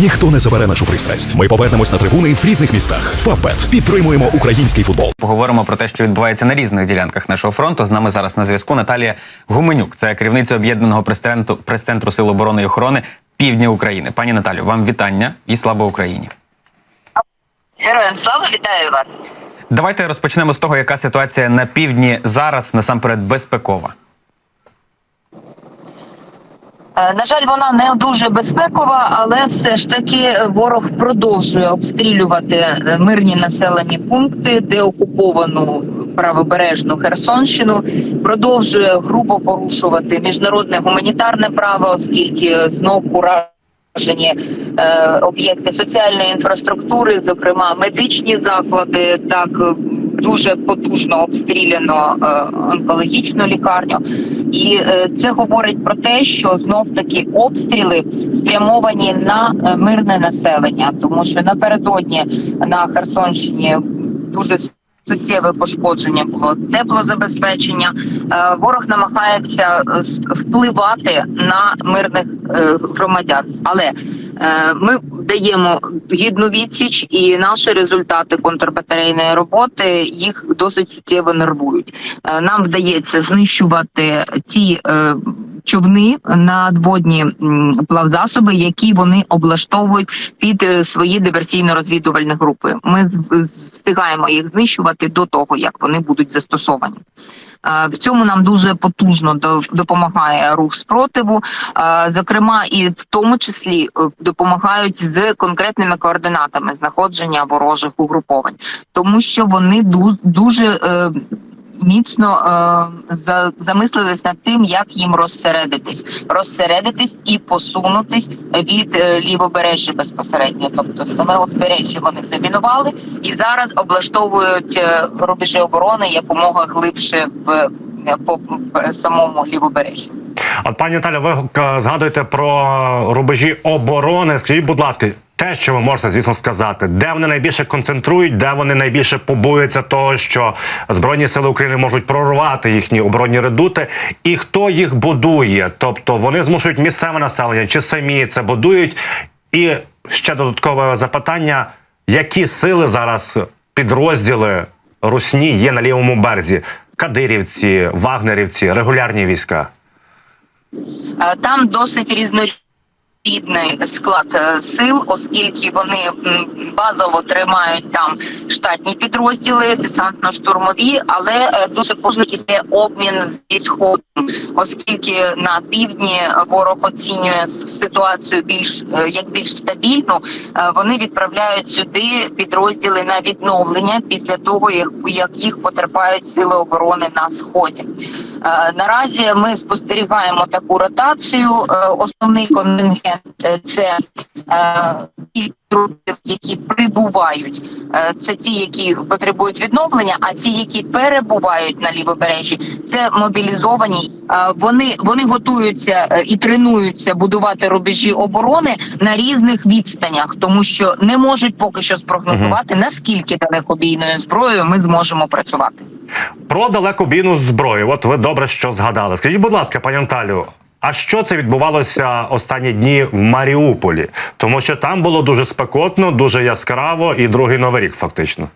Ніхто не забере нашу пристрасть. Ми повернемось на трибуни в рідних містах. Фавбет підтримуємо український футбол. Поговоримо про те, що відбувається на різних ділянках нашого фронту. З нами зараз на зв'язку Наталія Гуменюк. Це керівниця об'єднаного прес-центру, прес-центру Сил оборони і охорони Півдня України. Пані Наталю, вам вітання і слава Україні. Героям слава вітаю вас. Давайте розпочнемо з того, яка ситуація на півдні зараз насамперед безпекова. Е, На жаль, вона не дуже безпекова, але все ж таки ворог продовжує обстрілювати е, мирні населені пункти, де окуповану правобережну Херсонщину, продовжує грубо порушувати міжнародне гуманітарне право, оскільки знов уражені е, об'єкти соціальної інфраструктури, зокрема медичні заклади, так дуже потужно обстріляно е, онкологічну лікарню. І е, це говорить про те, що знов таки обстріли спрямовані на е, мирне населення, тому що напередодні на Херсонщині дуже суттєве пошкодження було теплозабезпечення. Ворог намагається впливати на мирних громадян, але ми даємо гідну відсіч, і наші результати контрбатарейної роботи їх досить суттєво нервують. Е, Нам вдається знищувати ті. Човни надводні плавзасоби, які вони облаштовують під е, свої диверсійно-розвідувальні групи. Ми встигаємо їх знищувати до того, як вони будуть застосовані. Е, В цьому нам дуже потужно до- допомагає рух спротиву. Е, Зокрема, і в тому числі допомагають з конкретними координатами знаходження ворожих угруповань, тому що вони ду- дуже міцно е, за, замислились над тим, як їм розсередитись, розсередитись і посунутись від е, лівобережжя безпосередньо. Тобто саме узбережжя вони замінували і зараз облаштовують е, рубежі оборони якомога глибше в е, по по самому лівобережжю. От пані Наталя, ви е, згадуєте про рубежі оборони. Скажіть, будь ласка, те, що ви можете, звісно, сказати, де вони найбільше концентрують, де вони найбільше побоюються того, що збройні сили України можуть прорвати їхні оборонні редути, і хто їх будує? Тобто вони змушують місцеве населення чи самі це будують? І ще додаткове запитання: які сили зараз підрозділи Русні є на лівому березі? Кадирівці, вагнерівці, регулярні війська. Е, Там досить різнорідний склад е, сил, оскільки вони базово тримають там штатні підрозділи, десантно-штурмові, але е, дуже кожен іде обмін зі сходом, оскільки на півдні ворог оцінює ситуацію більш е, як більш стабільну. Вони відправляють сюди підрозділи на відновлення після того, як, їх потерпають сили оборони на сході. Наразі ми спостерігаємо таку ротацію. Основний контингент це е, ті підрозділи, які прибувають. Е, Це ті, які потребують відновлення, а ті, які перебувають на лівобережжі, це мобілізовані. Е, Вони вони готуються е, і тренуються будувати рубежі оборони на різних відстанях, тому що не можуть поки що спрогнозувати наскільки далекобійною зброєю ми зможемо працювати. Про далекобійну зброю. От ви добре що згадали. Скажіть, будь ласка, пані Наталю, а що це відбувалося останні дні в Маріуполі? Тому що там було дуже спекотно, дуже яскраво, і другий новий рік, фактично.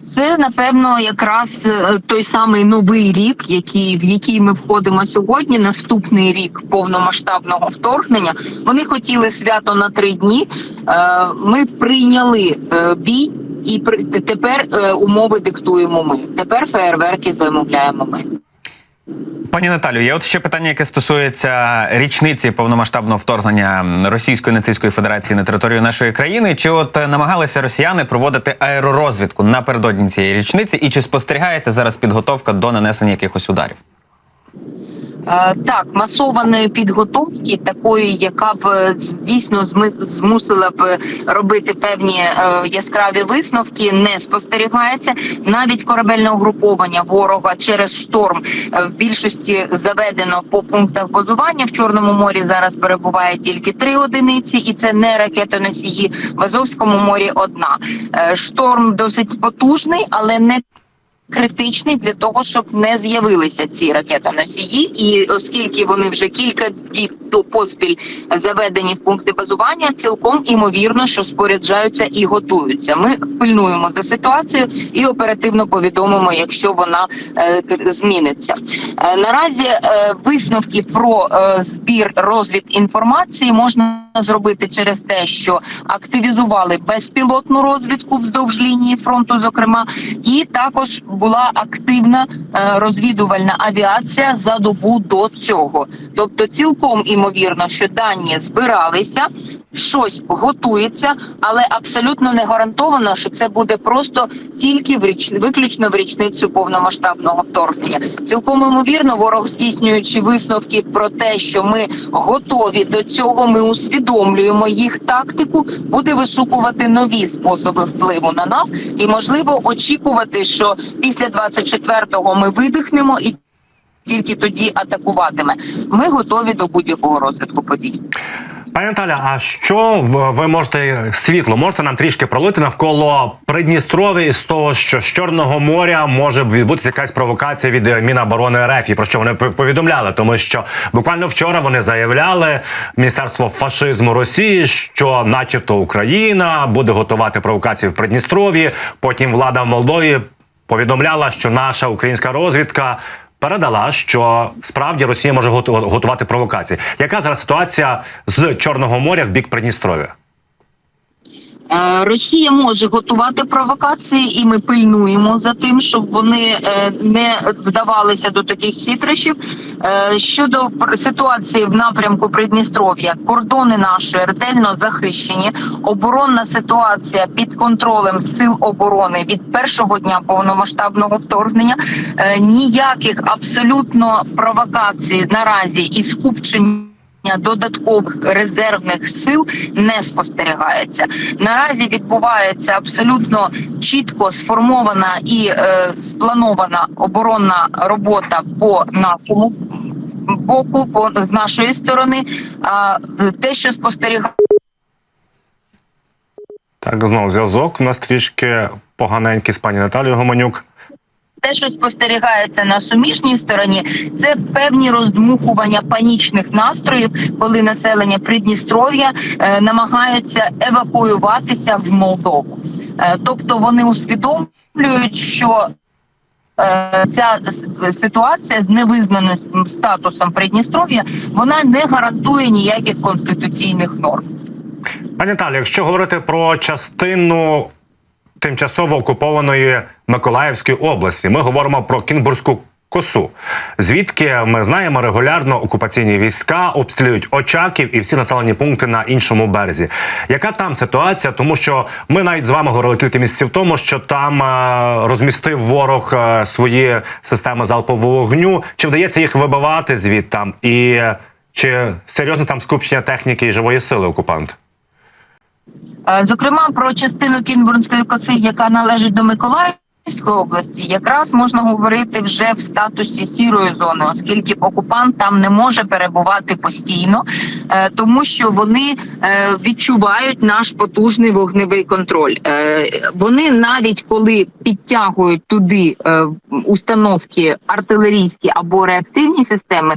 Це напевно якраз е, той самий новий рік, який в який ми входимо сьогодні. Наступний рік повномасштабного вторгнення. Вони хотіли свято на три дні. Е, Ми прийняли е, бій, і при- тепер умови диктуємо ми. Тепер фейерверки замовляємо ми. Пані Наталю, є от ще питання, яке стосується річниці повномасштабного вторгнення Російської нацистської федерації на територію нашої країни. Чи от е, намагалися росіяни проводити аеророзвідку напередодні цієї річниці, і чи спостерігається зараз підготовка до нанесення якихось ударів? Е, Так, масованої підготовки, такої, яка б е, дійсно змусила б робити певні е, яскраві висновки, не спостерігається. Навіть корабельне угруповання ворога через шторм в більшості заведено по пунктах базування. В Чорному морі зараз перебуває тільки три одиниці, і це не ракетоносії. В Азовському морі одна. Шторм досить потужний, але не критичний для того, щоб не з'явилися ці ракетоносії, і оскільки вони вже кілька діб до поспіль заведені в пункти базування, цілком імовірно, що споряджаються і готуються. Ми пильнуємо за ситуацією і оперативно повідомимо, якщо вона е, зміниться. Е, наразі е, висновки про збір розвід інформації можна зробити через те, що активізували безпілотну розвідку вздовж лінії фронту, зокрема, і також була активна е, розвідувальна авіація за добу до цього. Тобто, цілком імовірно, що дані збиралися. Щось готується, але абсолютно не гарантовано, що це буде просто тільки в річ... виключно в річницю повномасштабного вторгнення. Цілком імовірно, ворог здійснюючи висновки про те, що ми готові до цього, ми усвідомлюємо їх тактику, буде вишукувати нові способи впливу на нас, і можливо очікувати, що після 24-го ми видихнемо і тільки тоді атакуватиме. Ми готові до будь-якого розвитку подій. Пані Наталя, а що ви можете світло можете нам трішки пролити навколо Придністров'я з того, що з Чорного моря може відбутися якась провокація від е, Міноборони РФ, і про що вони повідомляли? Тому що буквально вчора вони заявляли Міністерство фашизму Росії, що, начебто, Україна буде готувати провокації в Придністров'ї. Потім влада в Молдові повідомляла, що наша українська розвідка. Передала, що справді Росія може готувати провокації. Яка зараз ситуація з Чорного моря в бік Придністров'я? Е, Росія може готувати провокації, і ми пильнуємо за тим, щоб вони е, не вдавалися до таких хитрощів. Е, Щодо ситуації в напрямку Придністров'я, кордони наші ретельно захищені. Оборонна ситуація під контролем сил оборони від першого дня повномасштабного вторгнення. Ніяких абсолютно провокацій наразі і скупчень додаткових резервних сил не спостерігається. Наразі відбувається абсолютно чітко сформована і е, спланована оборонна робота по нашому боку, по з нашої сторони. А те, що спостерігає. Так, знову зв'язок. У нас трішки поганенький з пані Наталією Гоманюк. Те, що спостерігається на суміжній стороні, це певні роздмухування панічних настроїв, коли населення Придністров'я е, намагаються евакуюватися в Молдову. Е, тобто вони усвідомлюють, що е, ця ситуація з невизнаним статусом Придністров'я вона не гарантує ніяких конституційних норм. Пані Наталі, якщо говорити про частину тимчасово окупованої Миколаївської області, ми говоримо про Кінбурзьку косу. Звідки ми знаємо регулярно окупаційні війська обстрілюють Очаків і всі населені пункти на іншому березі. Яка там ситуація? Тому що ми навіть з вами говорили кілька місяців тому, що там е, розмістив ворог е, свої системи залпового вогню. Чи вдається їх вибивати звідтам? І е, чи серйозне там скупчення техніки і живої сили окупант? Е, Зокрема, про частину Кінбурнської коси, яка належить до Миколаївської області, якраз можна говорити вже в статусі сірої зони, оскільки окупант там не може перебувати постійно, е, тому що вони е, відчувають наш потужний вогневий контроль. Вони навіть коли підтягують туди установки артилерійські або реактивні системи,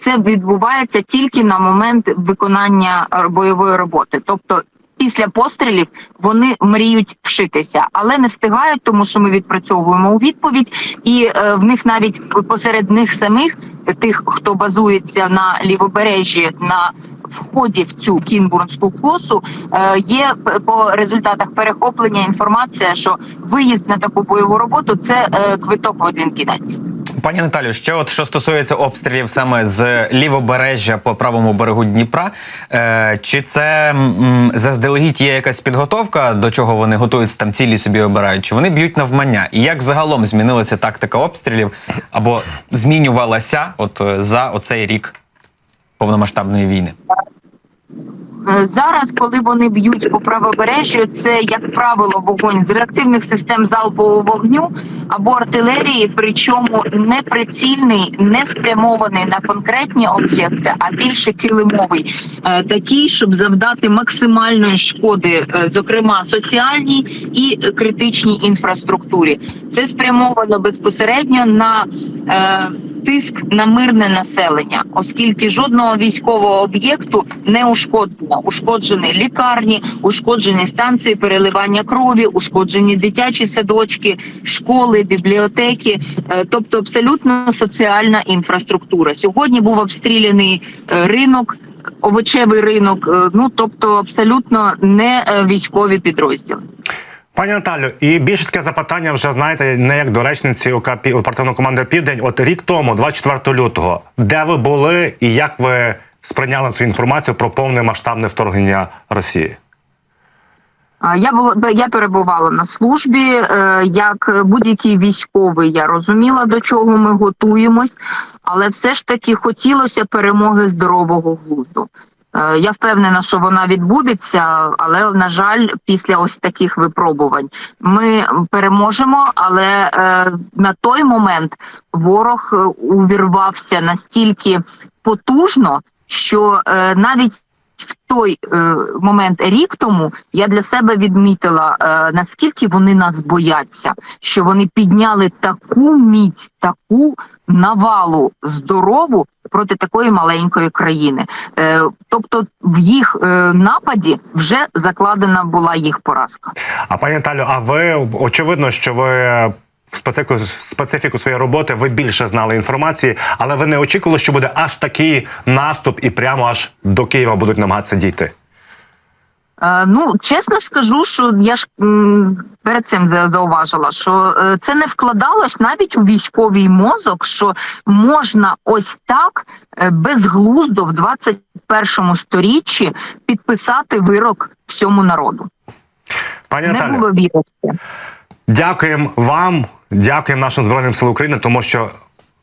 це відбувається тільки на момент виконання бойової роботи, тобто. Після пострілів вони мріють вшитися, але не встигають, тому що ми відпрацьовуємо у відповідь, і е, в них навіть посеред них самих, тих, хто базується на лівобережжі на вході в цю кінбурнську косу, е, є по результатах перехоплення інформація, що виїзд на таку бойову роботу це е, квиток в один кінець. Пані Наталю, ще от що стосується обстрілів саме з лівобережжя по правому берегу Дніпра, е, чи це м, заздалегідь є якась підготовка, до чого вони готуються там цілі собі обирають? Чи вони б'ють навмання? І як загалом змінилася тактика обстрілів або змінювалася от е, за оцей рік повномасштабної війни? Е, Зараз, коли вони б'ють по правобережжю, це як правило вогонь з реактивних систем залпового вогню або артилерії, причому не прицільний, не спрямований на конкретні об'єкти, а більше килимовий, Е, такий, щоб завдати максимальної шкоди, е, зокрема соціальній і критичній інфраструктурі. Це спрямовано безпосередньо на тиск на мирне населення, оскільки жодного військового об'єкту не ушкоджено. Ушкоджені лікарні, ушкоджені станції переливання крові, ушкоджені дитячі садочки, школи, бібліотеки, е, тобто абсолютно соціальна інфраструктура. Сьогодні був обстріляний е, ринок. Овочевий ринок, е, ну тобто абсолютно не військові підрозділи. Пані Наталю, і більше таке запитання вже знаєте, не як до речниці ОК оперативної команди Південь. От рік тому, 24 лютого, де ви були і як ви сприйняли цю інформацію про повне масштабне вторгнення Росії? Я була я перебувала на службі. е, Як будь-який військовий, я розуміла, до чого ми готуємось, але все ж таки хотілося перемоги здорового глузду. Е, Я впевнена, що вона відбудеться, але на жаль, після ось таких випробувань ми переможемо. Але е, на той момент ворог е, увірвався настільки потужно, що навіть в той момент рік тому я для себе відмітила наскільки вони нас бояться, що вони підняли таку міць, таку навалу здорову проти такої маленької країни. Е, тобто, в їх е, нападі вже закладена була їх поразка. А пані Наталю, а ви очевидно, що ви специфіку, специфіку своєї роботи ви більше знали інформації, але ви не очікували, що буде аж такий наступ і прямо аж до Києва будуть намагатися дійти. Е, Ну, чесно скажу, що я ж перед цим зауважила, що е, це не вкладалось навіть у військовий мозок, що можна ось так е, безглуздо в 21 сторіччі підписати вирок всьому народу. Пані Не було вірити. Дякуємо вам, дякуємо нашим збройним силам України, тому що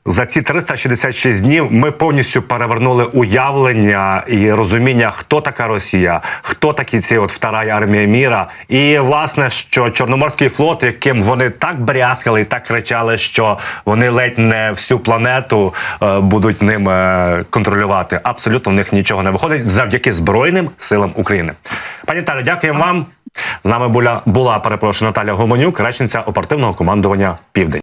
за ці 366 днів ми повністю перевернули уявлення і розуміння, хто така Росія, хто такі ці от втора армія міра. І власне, що Чорноморський флот, яким вони так брязкали і так кричали, що вони ледь не всю планету е, будуть ним е, контролювати. Абсолютно в них нічого не виходить завдяки Збройним силам України. Пані Талю, дякуємо вам. З нами була, була перепрошую Наталя Гомонюк, речниця оперативного командування Південь.